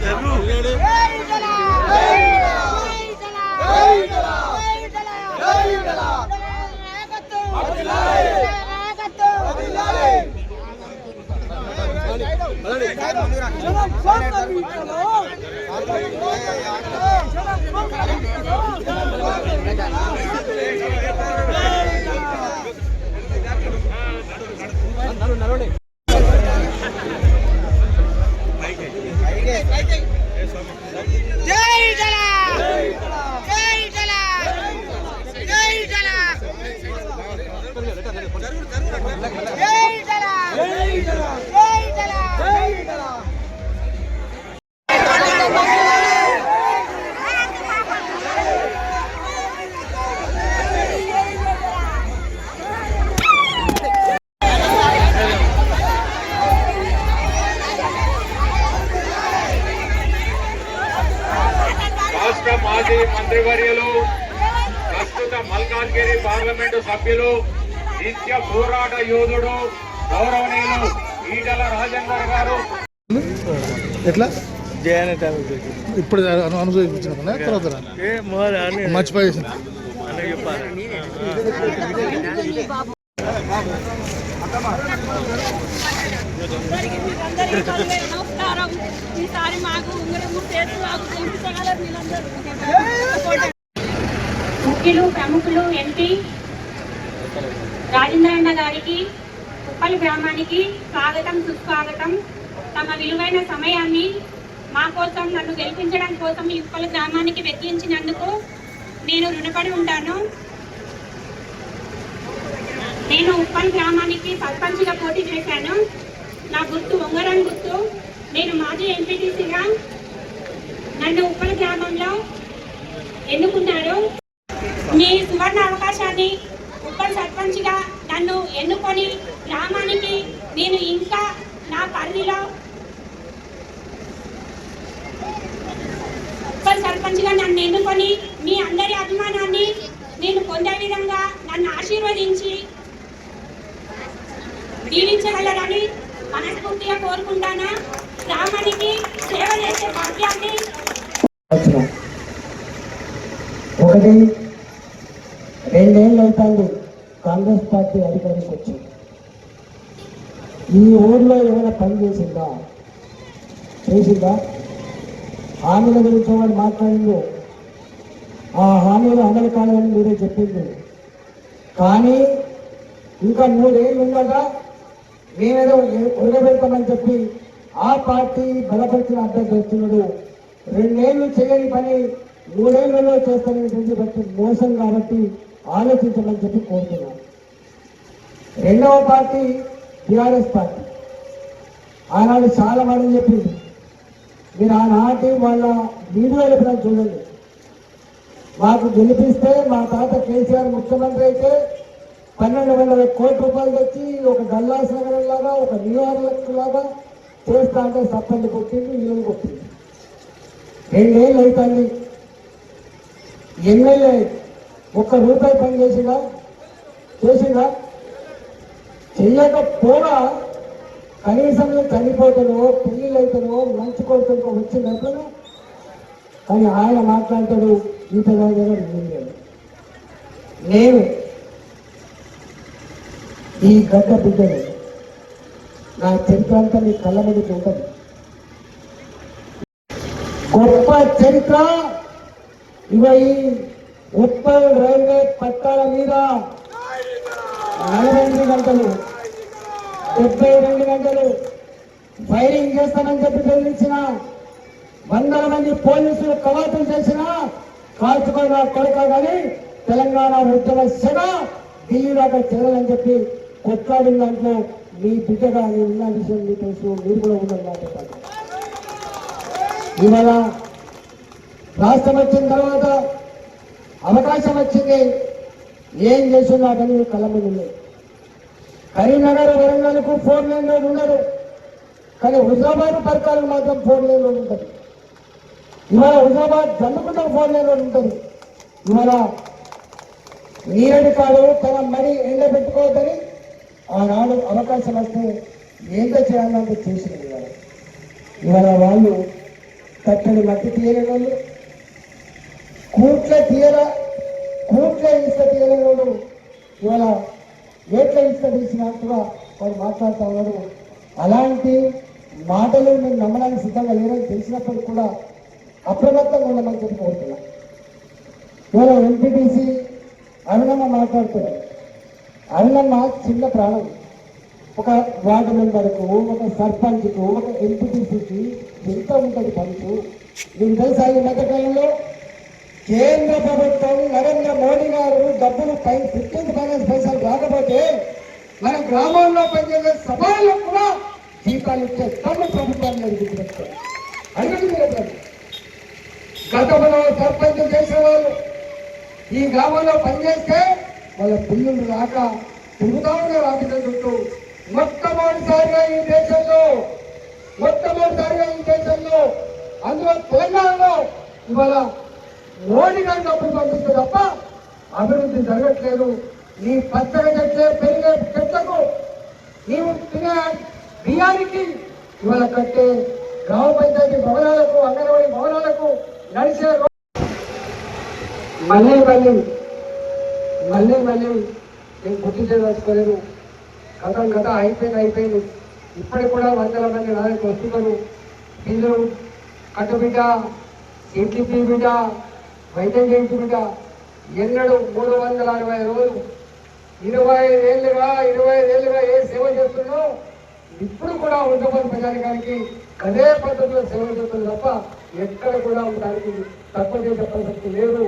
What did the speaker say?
జై మంత్రివర్యులు ప్రస్తుత మల్కాజ్గిరి పార్లమెంటు సభ్యులు నిత్య పోరాట యోధుడు గౌరవనీయులు ఈటల రాజేందర్ గారు ఎట్లా ఇప్పుడు అను- అనుభవించిన తర్వాత ఏ మోరా అని మర్చిపోయేసింది నమస్కారం ఈసారి మాకు ఉంగరం మాకు ముఖ్యులు ప్రముఖులు ఎంపీ రాజేంద్రన్న గారికి ఉప్పల్ గ్రామానికి స్వాగతం సుస్వాగతం. తమ విలువైన సమయాన్ని మా కోసం నన్ను గెలిపించడం కోసం ఈ ఉప్పల్ గ్రామానికి వెచ్చించినందుకు నేను రుణపడి ఉంటాను. నేను ఉప్పల్ గ్రామానికి సర్పంచ్గా పోటీ చేశాను. నా గుర్తు ఉంగరం గుర్తు నేను మాజీ ఎంపీటీసీగా నన్ను ఉప్పల్ గ్రామంలో ఎన్నుకున్నారు. మీ సువర్ణ అవకాశాన్ని ఉప్పల్ సర్పంచ్గా నన్ను ఎన్నుకొని గ్రామానికి నేను ఇంకా నా పరిధిలో ఉప్పల్ సర్పంచ్గా నన్ను ఎన్నుకొని మీ అందరి అభిమానాన్ని నేను పొందే విధంగా నన్ను ఆశీర్వదించి దీవించగలరని మనస్ఫూర్తిగా కోరుకుంటానా? గ్రామానికి సేవ చేసే భాగ్యాన్ని ఒకటి రెండేళ్ళు అవుతుంది. కాంగ్రెస్ పార్టీ అధికారికి వచ్చి. ఈ ఊర్లో ఏమైనా పని చేసిందా? చేసిందా? హామీల గురించి వాడు మాట్లాడింది ఆ హామీలు అమలు కాలేదని మీరే చెప్పింది కానీ ఇంకా మూడేళ్ళు ఉండగా నేనేదో ఉండబెడతామని చెప్పి ఆ పార్టీ బలపరిచిన అభ్యర్థి చేస్తున్నాడు రెండేళ్ళు చేయని పని మూడేళ్ళలో చేస్తాననేటువంటి బట్టి మోసం కాబట్టి ఆలోచించమని చెప్పి కోరుతున్నాను. రెండవ పార్టీ టిఆర్ఎస్ పార్టీ. ఆనాడు చాలా మంది చెప్పింది మీరు ఆనాటి వాళ్ళ వీడియోలు ఎప్పుడైనా చూడండి. మాకు గెలిపిస్తే మా తాత కేసీఆర్ ముఖ్యమంత్రి అయితే పన్నెండు వందల కోటి రూపాయలు తెచ్చి ఒక గల్లాస్ నగరం లాగా ఒక న్యూయార్క్ లాగా చేస్తా అంటే సప్పండి కొట్టింది ఇల్లు కొట్టింది. రెండేళ్ళు అవుతుంది ఎమ్మెల్యే ఒక్క రూపాయి పని చేసిందా చేసిందా చెయ్యకపోగా కనీసం చనిపోతానో పెళ్ళిళ్ళు అవుతానో మంచి కొడుతున్నో వచ్చింది కానీ ఆయన మాట్లాడతాడు ఈత నేను ఈ గడ్డ బిడ్డను నా చరిత్ర అంతా నీ కళ్ళ మీద ఉంటుంది. గొప్ప చరిత్ర ఇవ ఈ రైల్వే పట్టాల మీద నలభై ఎనిమిది గంటలు డెబ్బై రెండు గంటలు ఫైరింగ్ చేస్తానని చెప్పి బెదిరించిన వందల మంది పోలీసులు కవాతులు చేసిన కాల్చుకొని నా కొడుకు కానీ తెలంగాణ ఉద్యమ సెగ ఢిల్లీ దాకా చేరాలని చెప్పి కొట్లాడిన దాంట్లో మీ బిడ్డగా నేను ఉన్న విషయం మీకు తెలుసు మీరు కూడా ఉన్నది నాతో ఇవాళ రాష్ట్రం వచ్చిన తర్వాత అవకాశం వచ్చింది. ఏం చేస్తున్నా కానీ కళ్ళ మీద ఉన్నాయి కరీంనగర్ వరంగల్కు ఫోర్ లైన్ రోడ్ ఉండదు కానీ హుజాబాద్ పరకాలకు మాత్రం ఫోర్ లైన్ రోడ్ ఉంటుంది ఇవాళ హుజాబాద్ జన్మకుండా ఫోర్ లైన్ రోడ్ ఉంటుంది. ఇవాళ నీరడి కాడు తన మరీ ఎండ పెట్టుకోవద్దని ఆనాడు అవకాశం వస్తే ఏంటో చేయాలంటే చేసింది ఇవాళ. ఇవాళ వాళ్ళు కట్టడి మట్టి తీయలేని వాళ్ళు కూట్ల తీయరా కూట్ల ఇసుక తీయలేని వాళ్ళు ఇవాళ ఏట్ల ఇసుక తీసినట్టుగా వాడు మాట్లాడుతూ ఉన్నారు. అలాంటి మాటలు మేము నమ్మడానికి సిద్ధంగా లేరని తెలిసినప్పుడు కూడా అప్రమత్తంగా ఉండమని చెప్పి కోరుతున్నాం. ఇవాళ ఎంపీటీసీ అరుణమ్మ మాట్లాడుతున్నారు. అరుణమ్మ చిన్న ప్రాణం. ఒక వార్డు మెంబర్కు ఒక సర్పంచ్కు ఒక ఎంపీటీసీకి ఎంత ఉంటుంది పంచు మీకు తెలుసా ఈ మధ్యకాలంలో? కేంద్ర ప్రభుత్వం నరేంద్ర మోడీ గారు డబ్బులు పై ఫిఫ్టీన్త్ ఫైనాన్స్ పైసలు రాకపోతే మన గ్రామాల్లో పనిచేసే సభల్లో కూడా జీతాలు ఇచ్చే తమ ప్రభుత్వాన్ని గుర్తుపెట్టుకోండి అడిగింది గతంలో సర్పంచ్ చేసిన వాళ్ళు ఈ గ్రామంలో పనిచేస్తే వాళ్ళ పిల్లలు రాక తిరుగుతా ఉన్నారు మొట్టమొదటిసారిగా ఈ దేశంలో మొట్టమొదటిసారిగా ఈ దేశంలో అందులో తెలంగాణలో ఇవాళ మోడీ గారి డబ్బులు పంపిస్తే తప్ప అభివృద్ధి జరగట్లేదు. నీ పచ్చడి చెట్లే పెరిగే చెట్లకు నీవు తినే బియ్యానికి ఇవాళ కట్టే గ్రామ పంచాయతీ భవనాలకు అంగన్వాడీ భవనాలకు నడిచే మళ్ళీ మళ్ళీ మళ్ళీ మళ్ళీ నేను గుర్తు చేయదలుచుకోలేదు గతం గత అయిపోయింది అయిపోయింది. ఇప్పటికి కూడా వందల మంది నాయకు వస్తున్నారు. వీళ్ళు కట్టుబిడ్డ ఇంటి బిడ్డ వైద్యం చేయించి బిడ్డ ఎన్నడూ మూడు వందల అరవై రోజులు ఇరవై ఐదేళ్ళుగా ఇరవై ఐదేళ్ళుగా ఏ సేవ చేస్తున్నో ఇప్పుడు కూడా ఉండబోని ప్రజానికానికి. అదే పద్ధతిలో సేవ చేస్తుంది తప్ప ఎక్కడ కూడా ఉండడానికి తక్కువ చేసే పరిస్థితి లేదు.